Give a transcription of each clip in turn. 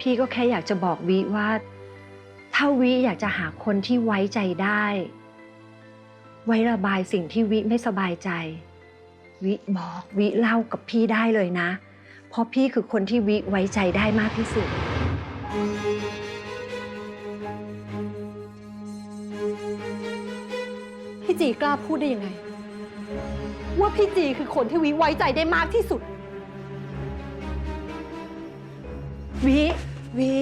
พี่ก็แค่อยากจะบอกวิว่า ถ้าวิอยากจะหาคนที่ไว้ใจได้ ไว้ระบายสิ่งที่วิไม่สบายใจ วิบอกวิเล่ากับพี่ได้เลยนะ เพราะพี่คือคนที่วิไว้ใจได้มากที่สุด พี่จีกล้าพูดได้ยังไง ว่าพี่จีคือคนที่วิไว้ใจได้มากที่สุด วิ วิ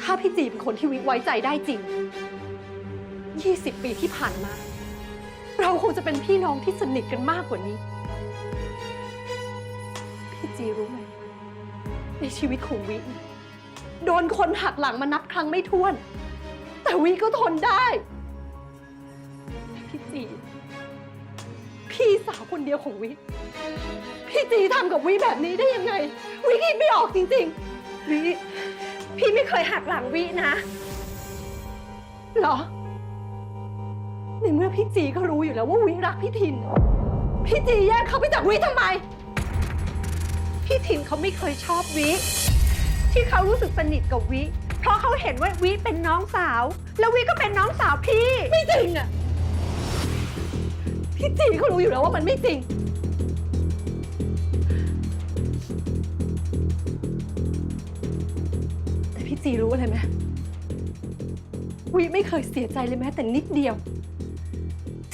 ถ้าพี่จีเป็นคนที่วิไว้ใจได้จริง 20 ปีที่ผ่านมา เราคงจะเป็นพี่น้องที่สนิทกันมากกว่านี้ พี่จีรู้ไหม ในชีวิตของวิ โดนคนหักหลังมานับครั้งไม่ถ้วน แต่วิก็ทนได้ พี่สาวคนเดียวของวิ พี่จีทำกับวิแบบนี้ได้ยังไง วิคิดไม่ออกจริงๆ วิ พี่ไม่เคยหักหลังวินะ เหรอ ในเมื่อพี่จีก็รู้อยู่แล้วว่าวิรักพี่ทิน พี่จีแยกเขาไปจากวิทำไม พี่ถินเขาไม่เคยชอบวิ ที่เขารู้สึกสนิทกับวิ เพราะเขาเห็นว่าวิเป็นน้องสาว แล้ววิก็เป็นน้องสาวพี่ ไม่จริงอะ พี่จีเขารู้อยู่แล้วว่ามันไม่จริง แต่พี่จีรู้อะไรไหมวิไม่เคยเสียใจเลยแม้แต่นิดเดียว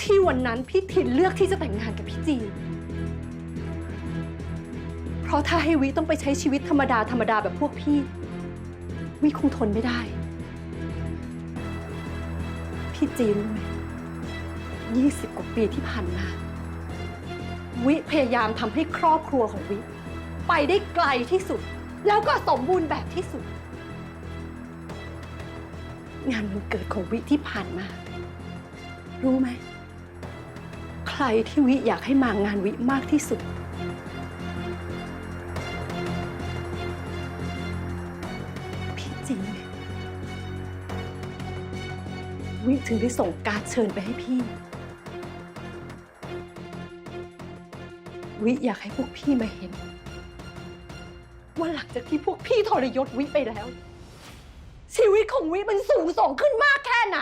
ที่วันนั้นพี่ถินเลือกที่จะแต่งงานกับพี่จี เพราะถ้าให้วิต้องไปใช้ชีวิตธรรมดาธรรมดาแบบพวกพี่ วิคงทนไม่ได้ พี่จีรู้ไหม 20 กว่าปีที่ผ่านมา วิพยายามทำให้ครอบครัวของวิ ไปได้ไกลที่สุด แล้วก็สมบูรณ์แบบที่สุด งานวันเกิดของวิที่ผ่านมา รู้ไหม ใครที่วิอยากให้มางานวิมากที่สุด พี่จิงวิถึงได้ส่งการดเชิญไปให้พี่ วิอยากให้พวกพี่มาเห็น ว่าหลังจากที่พวกพี่ทรยศวิไปแล้ว ชีวิตของวิมันสูงส่งขึ้นมากแค่ไหน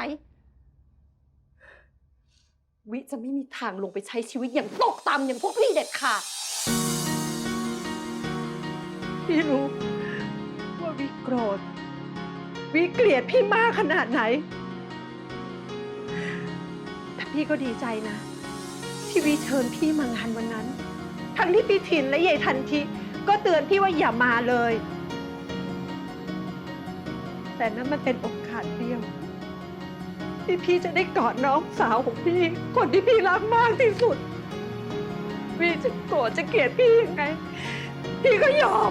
วิจะไม่มีทางลงไปใช้ชีวิตอย่างตกต่ำอย่างพวกพี่เด็ดขาดพี่รู้ว่าวิโกรธวิเกลียดพี่มากขนาดไหน แต่พี่ก็ดีใจนะ ที่วิเชิญพี่มางานวันนั้น ทั้งที่พี่ถินและยายทันทีก็เตือนพี่ว่าอย่ามาเลย แต่นั้นมันเป็นโอกาสเดียว ที่พี่จะได้กอดน้องสาวของพี่ คนที่พี่รักมากที่สุด พี่จะโกรธจะเกลียดพี่ยังไง พี่ก็ยอม